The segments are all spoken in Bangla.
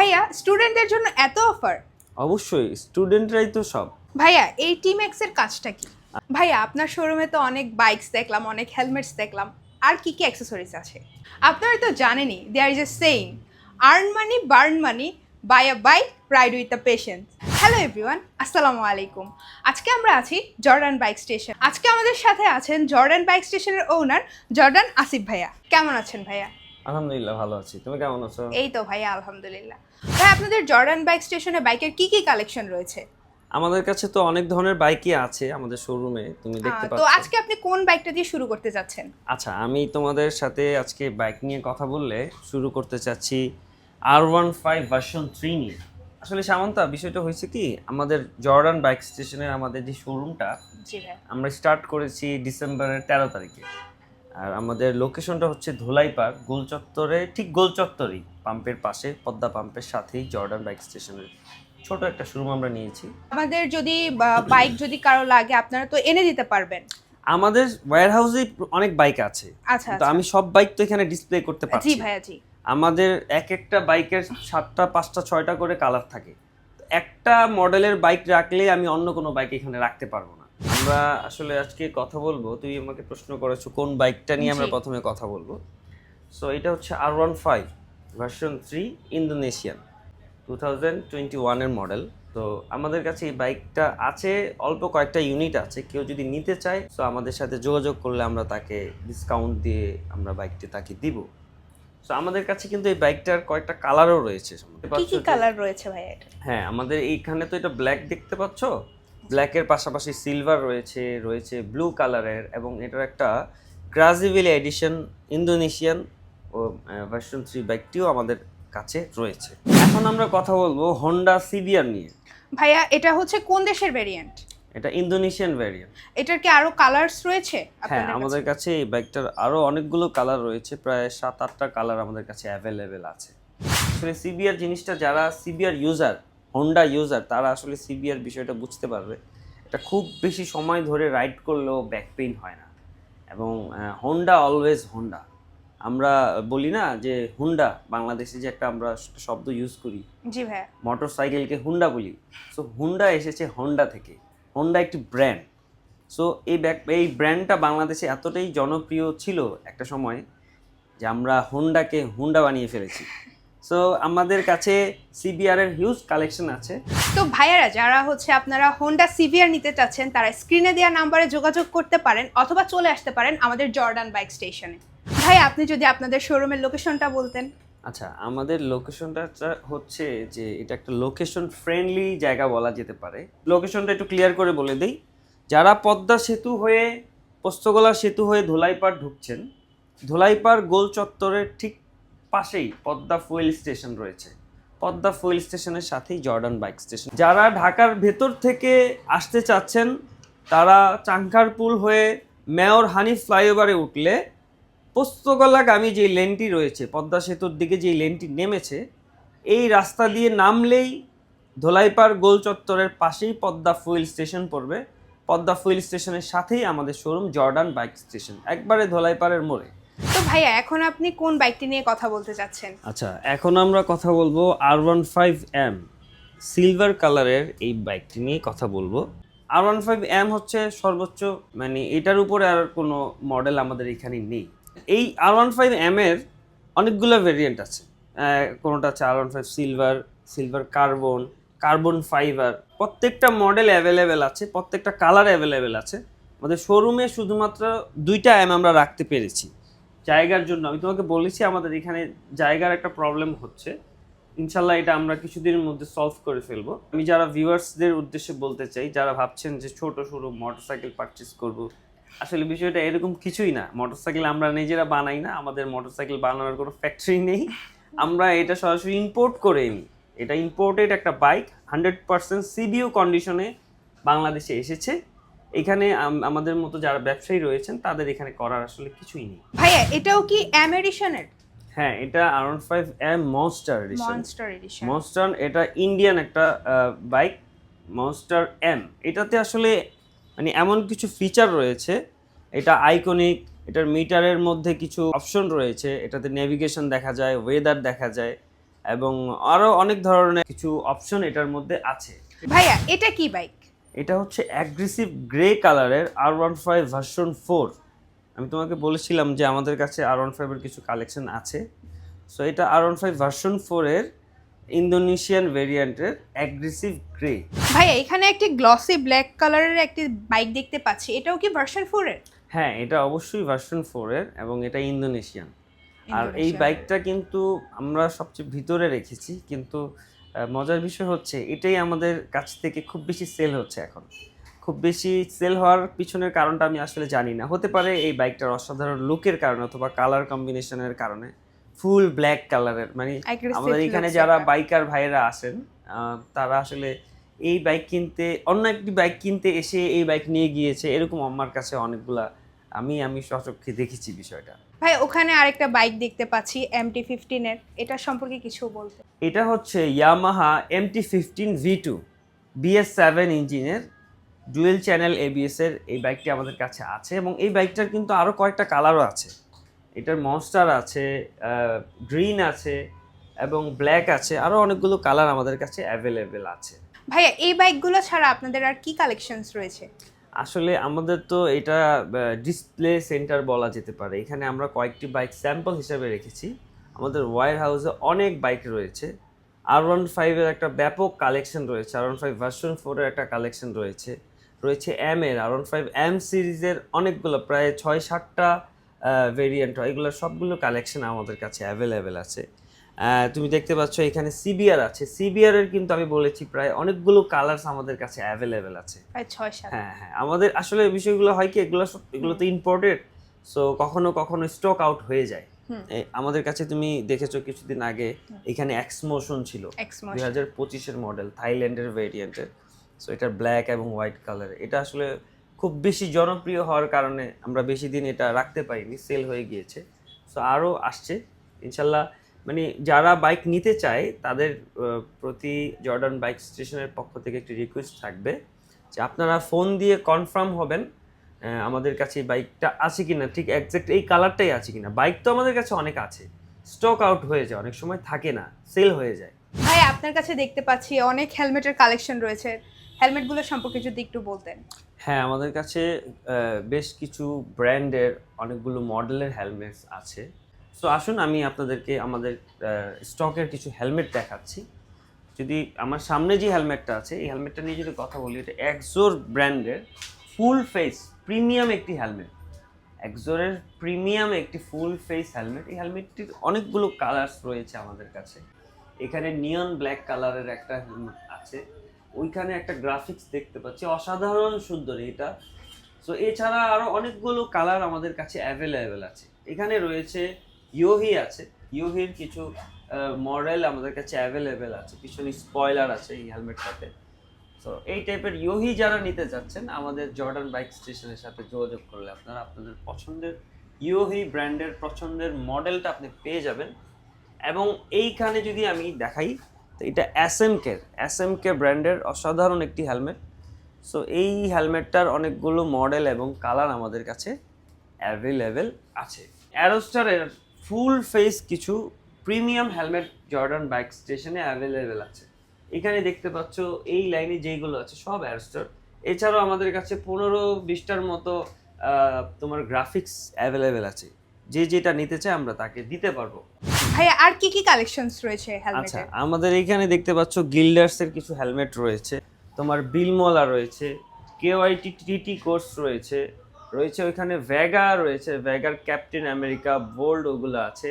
ভাইয়া স্টুডেন্টদের জন্য এত অফার অবশ্যই স্টুডেন্টরাই তো সব। ভাইয়া এই টি ম্যাক্সের কাজটা কি? ভাইয়া আপনার শোরুমে তো অনেক বাইকস দেখলাম অনেক হেলমেটস দেখলাম। আর কি কি অ্যাক্সেসরিজ আছে? আপনারা তো জানেনই there is a saying earn money burn money by a bike ride with the patient hello everyone আসসালামু আলাইকুম। আজকে আমরা আছি জর্ডান বাইক স্টেশন আজকে আমাদের সাথে আছেন জর্ডান বাইক স্টেশনের ওনার জর্ডান আসিফ ভাইয়া। কেমন আছেন ভাইয়া? আলহামদুলিল্লাহ ভালো আছি। তুমি কেমন আছো? এই তো ভাইয়া আলহামদুলিল্লাহ। ভাই আপনাদের জর্ডান বাইক স্টেশনে বাইকের কি কি কালেকশন রয়েছে? আমাদের কাছে তো অনেক ধরনের বাইকই আছে আমাদের শোরুমে তুমি দেখতে আহ, তো আজকে আপনি কোন বাইকটা দিয়ে শুরু করতে যাচ্ছেন? আচ্ছা আমি তোমাদের সাথে আজকে বাইক নিয়ে কথা বললে শুরু করতে চাচ্ছি R one five version three নিয়ে। আসলে সামান্তা বিষয়টা হয়েছে কি আমাদের জর্ডান বাইক স্টেশনের আমাদের যে শোরুমটা জি ভাই। আমরা স্টার্ট করেছি ডিসেম্বরের তেরো তারিখে। আর আমাদের লোকেশনটা হচ্ছে ধোলাইপাড় গোল চত্বরে ঠিক গোল চত্বরেই পাম্পের পাশে পদ্মা পাম্পের সাথেই জর্ডান বাইক স্টেশনের ছোট একটা শোরুম আমরা নিয়েছি। আমাদের যদি বাইক যদি কারও লাগে আপনারা তো এনে দিতে পারবেন। আমাদের ওয়্যার হাউসে অনেক বাইক আছে। আচ্ছা তো আচ্ছা। আমি সব বাইক তো এখানে ডিসপ্লে করতে জি পারছি ভাইয়া জি। আমাদের এক একটা বাইকের সাতটা পাঁচটা ছয়টা করে কালার থাকে। তো একটা মডেলের বাইক রাখলে আমি অন্য কোনো বাইক এখানে রাখতে পারব না। আমরা আসলে আজকে কথা বলব। তুই আমাকে প্রশ্ন করেছ কোন বাইকটা নিয়ে আমরা প্রথমে কথা বলব। সো এটা হচ্ছে R one five version three Indonesian two thousand twenty ওয়ানের মডেল তো আমাদের কাছে এই বাইকটা আছে অল্প কয়েকটা ইউনিট আছে। কেউ যদি নিতে চায় তো আমাদের সাথে যোগাযোগ করলে আমরা তাকে ডিসকাউন্ট দিয়ে আমরা বাইকটি তাকে দিব। সো আমাদের কাছে কিন্তু এই বাইকটার কয়েকটা কালারও রয়েছে। কি কি কালার রয়েছে এটা? হ্যাঁ আমাদের এইখানে তো এটা ব্ল্যাক দেখতে পাচ্ছ? ব্ল্যাকের পাশাপাশি সিলভার রয়েছে রয়েছে ব্লু কালারের এবং এটার একটা গ্রাজিভিলি এডিশন ইন্দোনেশিয়ান ও ভার্সন থ্রি বাইকটিও আমাদের কাছে রয়েছে। এখন আমরা কথা বলব হন্ডা সিবিআর নিয়ে। ভাইয়া এটা হচ্ছে কোন দেশের ভেরিয়েন্ট এটা ইন্দোনেশিয়ান ভ্যারিয়েন্ট এটার কি আরও কালারস রয়েছে হ্যাঁ আমাদের কাছে এই বাইকটার আরও অনেকগুলো কালার রয়েছে প্রায় সাত আটটা কালার আমাদের কাছে অ্যাভেলেবেল আছে। আসলে সিবিআর জিনিসটা যারা সিবিআর ইউজার হোন্ডা ইউজার তারা আসলে সিবিআর বিষয়টা বুঝতে পারবে। এটা খুব বেশি সময় ধরে রাইড করলেও ব্যাক পেইন হয় না। এবং হোন্ডা অলওয়েজ হোন্ডা আমরা বলি না যে হুন্ডা বাংলাদেশে যে একটা আমরা শব্দ ইউজ করি। জি ভাইয়া। মোটর সাইকেলকে হুন্ডা বলি। সো হুন্ডা এসেছে হোন্ডা থেকে। হোন্ডা একটি ব্র্যান্ড সো এই ব্যাক এই ব্র্যান্ডটা বাংলাদেশে এতটাই জনপ্রিয় ছিল একটা সময় যে আমরা হোন্ডাকে হুন্ডা বানিয়ে ফেলেছি। সো আমাদের কাছে সিবিআর এর হিউজ কালেকশন আছে। তো ভাইয়ারা যারা হচ্ছে আপনারা হোন্ডা সিভিয়ার নিতে চাচ্ছেন তারা স্ক্রিনে দেওয়া নাম্বারে যোগাযোগ করতে পারেন অথবা চলে আসতে পারেন আমাদের জর্ডান বাইক স্টেশনে ভাই আপনি যদি আপনাদের শোরুমের লোকেশনটা বলতেন। আচ্ছা আমাদের লোকেশনটা হচ্ছে যে এটা একটা লোকেশন ফ্রেন্ডলি জায়গা বলা যেতে পারে। লোকেশনটা একটু ক্লিয়ার করে বলে দিই। যারা পদ্মা সেতু হয়ে পোস্তগোলা সেতু হয়ে ধোলাইপাড় ঢুকছেন ধোলাইপাড় গোল চত্বরের ঠিক পাশেই পদ্মা ফুয়েল স্টেশন রয়েছে। পদ্মা ফুয়েল স্টেশনের সাথেই জর্ডান বাইক স্টেশন। যারা ঢাকার ভেতর থেকে আসতে চাচ্ছেন, তারা চাঙ্কারপুল হয়ে মেয়র হানি ফ্লাইওভারে উঠলে পোস্তগোলাগামী যে লেনটি রয়েছে, পদ্মা সেতুর দিকে যে লেনটি নেমেছে, এই রাস্তা দিয়ে নামলেই ধোলাইপাড় গোল চত্বরের পাশেই পদ্মা ফুয়েল স্টেশন পড়বে। পদ্মা ফুয়েল স্টেশনের সাথেই আমাদের শোরুম জর্ডান বাইক স্টেশন। একবারে ধোলাইপাড়ের মোড়ে। তো ভাইয়া, এখন আপনি কোন বাইকটি নিয়ে কথা বলতে চাচ্ছেন আচ্ছা এখন আমরা কথা বলব R one five M silver কালারের এই বাইকটি নিয়ে কথা বলব। আর ওয়ান ফাইভ এম হচ্ছে সর্বোচ্চ মানে এটার উপরে আর কোনো মডেল আমাদের এখানে নেই। এই আর ওয়ান ফাইভ এম এর অনেকগুলো ভেরিয়েন্ট আছে। কোনোটা আছে R one five silver silver carbon carbon fibre প্রত্যেকটা মডেল অ্যাভেলেবেল আছে, প্রত্যেকটা কালার অ্যাভেলেবেল আছে। আমাদের শোরুমে শুধুমাত্র দুইটা এম আমরা রাখতে পেরেছি। জায়গার জন্য, আমি তোমাকে বলেছি আমাদের এখানে জায়গার একটা প্রবলেম হচ্ছে। ইনশাল্লাহ এটা আমরা কিছুদিনের মধ্যে সলভ করে ফেলব। আমি যারা ভিউয়ার্সদের উদ্দেশ্যে বলতে চাই, যারা ভাবছেন যে ছোট, সরু মোটরসাইকেল পারচেস করব, আসলে বিষয়টা এরকম কিছুই না। মোটরসাইকেল আমরা নিজেরা বানাই না, আমাদের মোটরসাইকেল বানানোর কোনো ফ্যাক্টরি নেই। আমরা এটা সরাসরি ইম্পোর্ট করে নিই। এটা ইম্পোর্টেড একটা বাইক হান্ড্রেড পার্সেন্ট সিবিও কন্ডিশনে বাংলাদেশে এসেছে। এখানে আম- আমাদের মতো যারা ব্যবসায়ী রয়েছেন তাদের এখানে করার আসলে কিছুই নেই। ভাইয়া এটাও কি এম এডিশনের হ্যাঁ এটা around five M monster edition monster edition monster এটা ইন্ডিয়ান একটা বাইক মনস্টার এম এটাতে আসলে মানে এমন কিছু ফিচার রয়েছে এটা আইকনিক এটার মিটারের মধ্যে কিছু অপশন রয়েছে এটাতে নেভিগেশন দেখা যায় ওয়েদার দেখা যায় এবং আরও অনেক ধরনের কিছু অপশন এটার মধ্যে আছে। ভাইয়া এটা কি বাইক এটা হচ্ছে অ্যাগ্রেসিভ গ্রে কালারের R one five version four আমি তোমাকে বলেছিলাম যে আমাদের কাছে আর ওয়ান ফাইভের কিছু কালেকশন আছে। সো এটা আর ওয়ান ফাইভ ভার্সন ফোরের ইন্দোনেশিয়ান ভেরিয়েন্টের অ্যাগ্রেসিভ গ্রে ভাইয়া এখানে একটি গ্লসি ব্ল্যাক কালারের একটি বাইক দেখতে পাচ্ছি। এটাও কি ভার্সন ফোরের হ্যাঁ এটা অবশ্যই ভার্সন ফোরের এবং এটা ইন্দোনেশিয়ান আর এই বাইকটা কিন্তু আমরা সবচেয়ে ভিতরে রেখেছি কিন্তু মজার বিষয় হচ্ছে এটাই আমাদের কাছ থেকে খুব বেশি সেল হচ্ছে এখন। খুব বেশি সেল হওয়ার পিছনের কারণটা আমি আসলে জানি না। হতে পারে এই বাইকটার অসাধারণ লুকের কারণে অথবা কালার কম্বিনেশনের কারণে। ফুল ব্ল্যাক কালারের মানে আমাদের এখানে যারা বাইকার ভাইয়েরা আসেন তারা আসলে এই বাইক কিনতে অন্য একটি বাইক কিনতে এসে এই বাইক নিয়ে গিয়েছে এরকম আমার কাছে অনেকগুলা আমি আমি সচক্ষে দেখেছি বিষয়টা। ভাই ওখানে আরেকটা বাইক দেখতে পাচ্ছি এমটি ফিফটিনের এটা সম্পর্কে কিছু বলতে। এটা হচ্ছে Yamaha MT fifteen V two BS seven ইঞ্জিনের ডুয়েল চ্যানেল এবিএস এর এই বাইকটি আমাদের কাছে আছে এবং এই বাইকটার কিন্তু আরও কয়েকটা কালারও আছে। এটার মনস্টার আছে গ্রিন আছে এবং ব্ল্যাক আছে আরও অনেকগুলো কালার আমাদের কাছে অ্যাভেলেবেল আছে। ভাইয়া এই বাইকগুলো ছাড়া আপনাদের আর কি কালেকশনস রয়েছে? আসলে আমাদের তো এটা ডিসপ্লে সেন্টার বলা যেতে পারে। এখানে আমরা কয়েকটি বাইক স্যাম্পল হিসেবে রেখেছি। আমাদের ওয়ার হাউসে অনেক বাইক রয়েছে। আর ওয়ান ফাইভের একটা ব্যাপক কালেকশন রয়েছে। আর ওয়ান ফাইভ ভার্সন ফোরের একটা কালেকশন রয়েছে। রয়েছে এম এর। আর ওয়ান ফাইভ এম সিরিজের অনেকগুলো, প্রায় ছয় সাতটা ভেরিয়েন্ট হয়। এগুলো সবগুলো কালেকশন আমাদের কাছে অ্যাভেলেবেল আছে। তুমি দেখতে পাচ্ছ এখানে সিবিআর আছে। সিবিআর এর কিন্তু আমি বলেছি প্রায় অনেকগুলো কালার্স আমাদের কাছে অ্যাভেলেবেল আছে। প্রায় ছয় সাত। হ্যাঁ হ্যাঁ। আমাদের আসলে বিষয়গুলো হয় কি এগুলো এগুলো তো ইম্পোর্টেড সো কখনো কখনো স্টক আউট হয়ে যায়। আমাদের কাছে তুমি দেখেছ কিছুদিন আগে এখানে এক্সমোশন ছিল। দুই হাজার পঁচিশের মডেল থাইল্যান্ডের ভেরিয়েন্টের সো এটা ব্ল্যাক এবং হোয়াইট কালার এটা আসলে খুব বেশি জনপ্রিয় হওয়ার কারণে আমরা বেশি দিন এটা রাখতে পারিনি সেল হয়ে গিয়েছে। সো আরও আসছে। ইনশাল্লাহ মানে যারা বাইক নিতে চায় তাদের প্রতি জর্ডান বাইক স্টেশনের পক্ষ থেকে একটি রিকোয়েস্ট থাকবে যে আপনারা ফোন দিয়ে কনফার্ম হবেন আমাদের কাছে এই বাইকটা আছে কি না ঠিক একজ্যাক্ট এই কালারটাই আছে কিনা। বাইক তো আমাদের কাছে অনেক আছে। স্টক আউট হয়ে যায় অনেক সময় থাকে না সেল হয়ে যায়। ভাই আপনার কাছে দেখতে পাচ্ছি অনেক হেলমেটের কালেকশন রয়েছে। হেলমেটগুলো সম্পর্কে যদি একটু বলতেন। হ্যাঁ আমাদের কাছে বেশ কিছু ব্র্যান্ডের অনেকগুলো মডেলের হেলমেটস আছে। সো আসুন আমি আপনাদেরকে আমাদের স্টকের কিছু হেলমেট দেখাচ্ছি। যদি আমার সামনে যে হেলমেটটা আছে, এই হেলমেটটা নিয়ে যদি কথা বলি, এটা একজোর ব্র্যান্ডের ফুল ফেস প্রিমিয়াম একটি হেলমেট একজোরের প্রিমিয়াম একটি ফুল ফেস হেলমেট এই হেলমেটটির অনেকগুলো কালার্স রয়েছে আমাদের কাছে। এখানে নিয়ন ব্ল্যাক কালারের একটা হেলমেট আছে। ওইখানে একটা গ্রাফিক্স দেখতে পাচ্ছি। অসাধারণ সুন্দর এটা। সো এছাড়া আরও অনেকগুলো কালার আমাদের কাছে অ্যাভেলেবেল আছে। এখানে রয়েছে ইয়োহি আছে। ইয়োহির কিছু মডেল আমাদের কাছে অ্যাভেলেবেল আছে। পিছনে স্পয়লার আছে এই হেলমেটটাতে সো এই টাইপের ইয়োহি যারা নিতে যাচ্ছেন, আমাদের জর্ডান বাইক স্টেশনের সাথে যোগাযোগ করলে আপনারা আপনাদের পছন্দের ইয়োহি ব্র্যান্ডের পছন্দের মডেলটা আপনি পেয়ে যাবেন। এবং এইখানে যদি আমি দেখাই, তো এটা S M K S M K ব্র্যান্ডের অসাধারণ একটি হেলমেট সো এই হেলমেটটার অনেকগুলো মডেল এবং কালার আমাদের কাছে অ্যাভেলেবেল আছে। অ্যারোস্টারের ফুল ফেস কিছু প্রিমিয়াম হেলমেট জর্ডান বাইক স্টেশনে অ্যাভেলেবেল আছে। এখানে দেখতে পাচ্ছ এই লাইনে যেইগুলো আছে সব অ্যারস্টার। এছাড়াও আমাদের কাছে পনেরো বিশটার মতো তোমার গ্রাফিক্স অ্যাভেলেবেল আছে। যে যেটা নিতে চায় আমরা তাকে দিতে পারব। ভাইয়া আর কি কি কালেকশনস রয়েছে আচ্ছা আমাদের এখানে দেখতে পাচ্ছ গিল্ডার্স এর কিছু হেলমেট রয়েছে। তোমার বিলমলা রয়েছে কেওয়াইটি টিটি কোর্স রয়েছে রয়েছে ওইখানে ভ্যাগা রয়েছে ভ্যাগার ক্যাপ্টেন আমেরিকা বোল্ড ওগুলো আছে।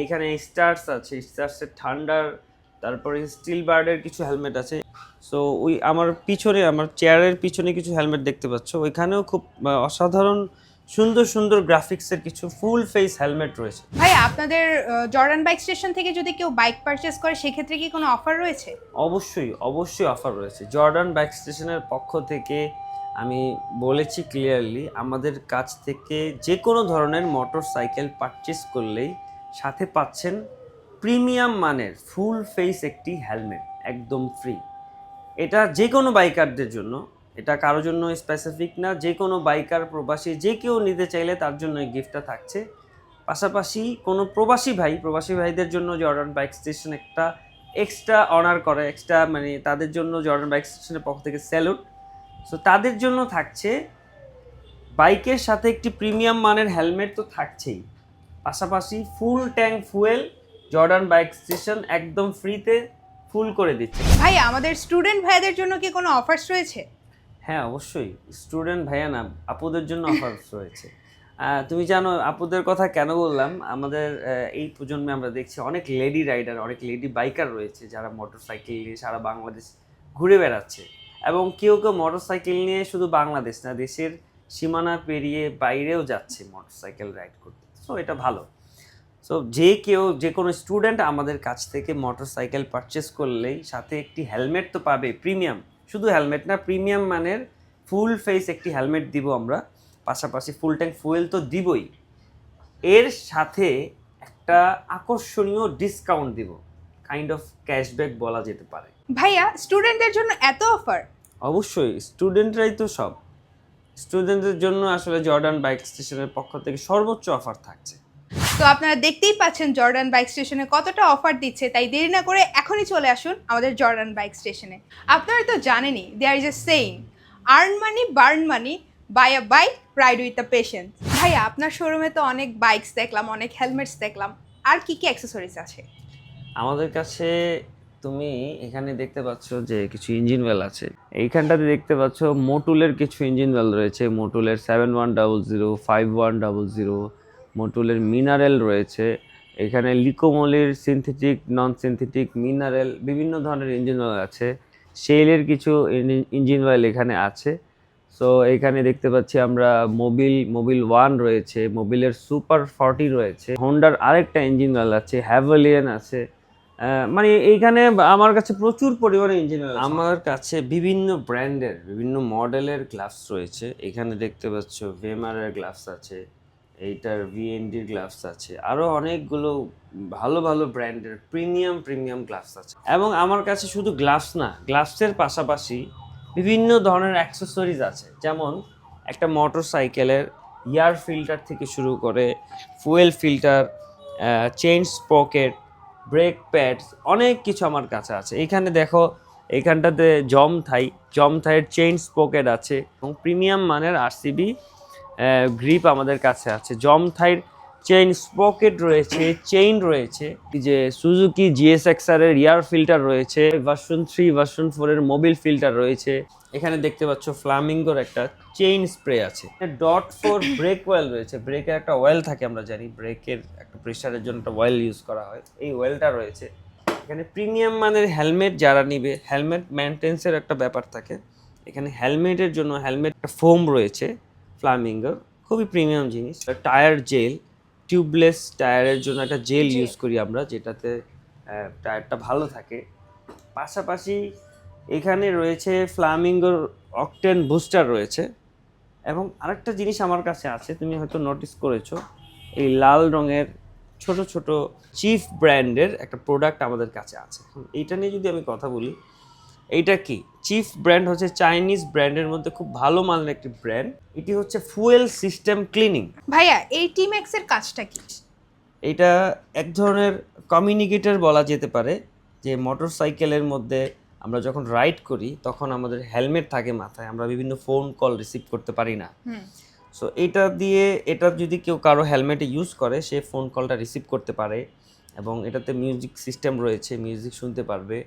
এইখানে স্টার্স আছে স্টার্সের ঠান্ডার তারপরে স্টিল বার্ডের কিছু হেলমেট আছে। সো ওই আমার পিছনে আমার চেয়ারের পিছনে কিছু হেলমেট দেখতে পাচ্ছ। ওইখানেও খুব অসাধারণ সুন্দর সুন্দর গ্রাফিক্সের কিছু ফুল ফেস হেলমেট রয়েছে। ভাই আপনাদের জর্ডান বাইক স্টেশন থেকে যদি কেউ বাইক পারচেস করে সেক্ষেত্রে কি কোনো অফার রয়েছে? অবশ্যই অবশ্যই অফার রয়েছে। জর্ডান বাইক স্টেশনের পক্ষ থেকে আমি বলেছি ক্লিয়ারলি আমাদের কাছ থেকে যে কোনো ধরনের মোটর সাইকেল পারচেস করলেই সাথে পাচ্ছেন প্রিমিয়াম মানের ফুল ফেস একটি হেলমেট একদম ফ্রি এটা যে কোনো বাইকারদের জন্য, এটা কারোর জন্য স্পেসিফিক না, যে কোনো বাইকার প্রবাসী, যে কেউ নিতে চাইলে তার জন্য এই গিফটটা থাকছে। পাশাপাশি কোনো প্রবাসী ভাই, প্রবাসী ভাইদের জন্য জর্ডান বাইক স্টেশন একটা এক্সট্রা অনার করে এক্সট্রা মানে তাদের জন্য জর্ডান বাইক স্টেশনের পক্ষ থেকে স্যালুট সো তাদের জন্য থাকছে বাইকের সাথে একটি প্রিমিয়াম মানের হেলমেট তো থাকছেই। পাশাপাশি full tank fuel Jordan bike station একদম ফ্রিতে ফুল করে দিচ্ছে। ভাই আমাদের স্টুডেন্ট ভাইদের জন্য কি কোনো অফার্স রয়েছে? হ্যাঁ অবশ্যই। স্টুডেন্ট ভাইয়া না আপুদের জন্য অফার্স রয়েছে। তুমি জানো আপুদের কথা কেন বললাম? আমাদের এই প্রজন্মে আমরা দেখছি অনেক লেডি রাইডার অনেক লেডি বাইকার রয়েছে যারা মোটর সাইকেল নিয়ে সারা বাংলাদেশ ঘুরে বেড়াচ্ছে। এবং কেউ কেউ মোটর সাইকেল নিয়ে শুধু বাংলাদেশ না, দেশের সীমানা পেরিয়ে বাইরেও যাচ্ছে মোটর সাইকেল রাইড করতে। সো এটা ভালো। সো যে কেউ, যে কোনো স্টুডেন্ট আমাদের কাছ থেকে মোটর সাইকেল পারচেস করলেই সাথে একটি হেলমেট তো পাবে প্রিমিয়াম শুধু হেলমেট না প্রিমিয়াম মানের ফুল ফেস একটি হেলমেট দিব আমরা। পাশাপাশি ফুল ট্যাঙ্ক ফুয়েল তো দিবই। এর সাথে একটা আকর্ষণীয় ডিসকাউন্ট দিব। কাইন্ড অফ ক্যাশব্যাক বলা যেতে পারে। ভাইয়া স্টুডেন্টদের জন্য এত অফার অবশ্যই স্টুডেন্টরাই তো সব। স্টুডেন্টদের জন্য আসলে জর্ডান বাইক স্টেশনের পক্ষ থেকে সর্বোচ্চ অফার থাকছে। তো আপনারা দেখতেই পাচ্ছেন জর্ডান বাইক স্টেশনে কতটা অফার দিচ্ছে তাই দেরি না করে এখনই চলে আসুন আমাদের জর্ডান বাইক স্টেশনে আপনারা তো জানেনই there is a saying earn money burn money by a bike ride with a patient ভাইয়া আপনার শোরুমে তো অনেক বাইকস দেখলাম অনেক হেলমেটস দেখলাম। আর কি কি অ্যাক্সেসরিজ আছে? আমাদের কাছে তুমি এখানে দেখতে পাচ্ছ যে কিছু ইঞ্জিন ওয়েল আছে। এইখানটাতে দেখতে পাচ্ছ মোটুলের কিছু ইঞ্জিন ওয়েল রয়েছে। মোটুলের seven one double zero five one double zero মোটুলের mineral রয়েছে। এখানে লিকোমলির সিনথেটিক নন সিনথেটিক মিনারেল বিভিন্ন ধরনের ইঞ্জিন অয়েল আছে। শেলের কিছু ইঞ্জিন অয়েল এখানে আছে। সো এখানে দেখতে পাচ্ছি আমরা মোবিল মোবিল ওয়ান রয়েছে মোবিলের সুপার ফর্টি রয়েছে। হোন্ডার আরেকটা ইঞ্জিন অয়েল আছে হ্যাভেলিয়ান আছে। মানে এইখানে আমার কাছে প্রচুর পরিমাণে ইঞ্জিন অয়েল আমার কাছে বিভিন্ন ব্র্যান্ডের, বিভিন্ন মডেলের গ্লাভস রয়েছে। এখানে দেখতে পাচ্ছ ভেমারের গ্লাভস আছে, এইটার ভিএনডির গ্লাভস আছে আরও অনেকগুলো ভালো ভালো ব্র্যান্ডের প্রিমিয়াম প্রিমিয়াম গ্লাভস আছে। এবং আমার কাছে শুধু গ্লাভস না গ্লাভসের পাশাপাশি বিভিন্ন ধরনের অ্যাক্সেসরিজ আছে। যেমন একটা মোটর সাইকেলের ইয়ার ফিল্টার থেকে শুরু করে fuel filter chain sprocket brake pads, অনেক কিছু আমার কাছে আছে। এখানে দেখো, এখানটাতে জম থাই, জম থাইয়ের চেইন স্পোকেট আছে এবং প্রিমিয়াম মানের আরসিবি গ্রিপ আমাদের কাছে আছে। জম থাইয়ের চেইন স্পকেট রয়েছে, চেইন রয়েছে যে সুজুকি জিএসএক্সআর এর ইয়ার ফিল্টার রয়েছে, ভার্সন থ্রি, ভার্সন ফোর এর মোবিল ফিল্টার রয়েছে। এখানে দেখতে পাচ্ছ ফ্লামিঙ্গোর একটা চেইন স্প্রে আছে। ডট ফোর ব্রেক ওয়েল রয়েছে। ব্রেকের একটা অয়েল থাকে, আমরা জানি। ব্রেকের একটা প্রেশারের জন্য একটা অয়েল ইউজ করা হয়। এই ওয়েলটা রয়েছে। এখানে প্রিমিয়াম মানের হেলমেট যারা নিবে হেলমেট মেনটেন্সের একটা ব্যাপার থাকে। এখানে হেলমেটের জন্য হেলমেট ফোম রয়েছে ফ্লামিঙ্গোর খুবই প্রিমিয়াম জিনিস। টায়ার জেল টিউবলেস টায়ারের জন্য একটা জেল ইউজ করি আমরা, যেটাতে টায়ারটা ভালো থাকে। পাশাপাশি এখানে রয়েছে ফ্লামিঙ্গোর অকটেন বুস্টার রয়েছে। এবং আরেকটা জিনিস আমার কাছে আছে তুমি হয়তো নোটিস করেছ এই লাল রঙের ছোট ছোট চিফ ব্র্যান্ডের একটা প্রোডাক্ট আমাদের কাছে আছে। এইটা নিয়ে যদি আমি কথা বলি এইটা কি? চিফ ব্র্যান্ড হচ্ছে চাইনিজ ব্র্যান্ডের মধ্যে খুব ভালো মানের একটি ব্র্যান্ড এটি হচ্ছে ফুয়েল সিস্টেম ক্লিনিং ভাইয়া এই টি ম্যাক্সের কাজটা কি? এটা এক ধরনের কমিউনিকেটর বলা যেতে পারে যে মোটর সাইকেলের মধ্যে আমরা যখন রাইড করি তখন আমাদের হেলমেট থাকে মাথায় আমরা বিভিন্ন ফোন কল রিসিভ করতে পারি না। সো এটা দিয়ে এটা যদি কেউ কারও হেলমেটে ইউজ করে সে ফোন কলটা রিসিভ করতে পারে এবং এটাতে মিউজিক সিস্টেম রয়েছে মিউজিক শুনতে পারবে।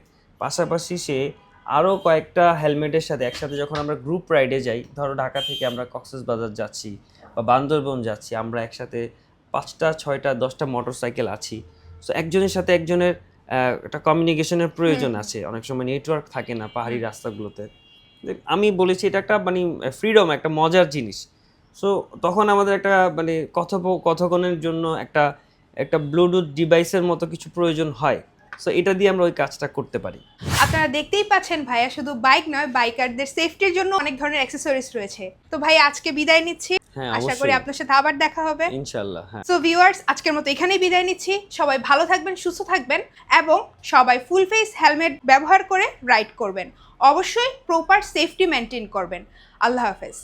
পাশাপাশি সে আরও কয়েকটা হেলমেটের সাথে একসাথে যখন আমরা গ্রুপ রাইডে যাই ধরো ঢাকা থেকে আমরা কক্সবাজার যাচ্ছি বা বান্দরবন যাচ্ছি আমরা একসাথে পাঁচটা ছয়টা দশটা মোটর সাইকেল আছি। সো একজনের সাথে একজনের একটা কমিউনিকেশনের প্রয়োজন আছে। অনেক সময় নেটওয়ার্ক থাকে না পাহাড়ি রাস্তাগুলোতে। আমি বলেছি এটা একটা মানে ফ্রিডম একটা মজার জিনিস। সো তখন আমাদের একটা মানে কথোপ কথোপকথনের জন্য একটা একটা ব্লুটুথ ডিভাইসের মতো কিছু প্রয়োজন হয়। সো এটা দিয়ে আমরা ওই কাজটা করতে পারি। আপনারা দেখতেই পাচ্ছেন ভাইয়া শুধু বাইক নয় বাইকারদের সেফটির জন্য অনেক ধরনের অ্যাক্সেসরিজ রয়েছে। তো ভাই আজকে বিদায় নিচ্ছি। আশা করি আপনার সাথে আবার দেখা হবে। ইনশাল্লাহ হ্যাঁ। সো ভিউয়ার্স আজকের মতো এখানেই বিদায় নিচ্ছি। সবাই ভালো থাকবেন সুস্থ থাকবেন এবং সবাই ফুল ফেস হেলমেট ব্যবহার করে রাইড করবেন। অবশ্যই প্রপার সেফটি মেনটেন করবেন। আল্লাহ হাফেজ।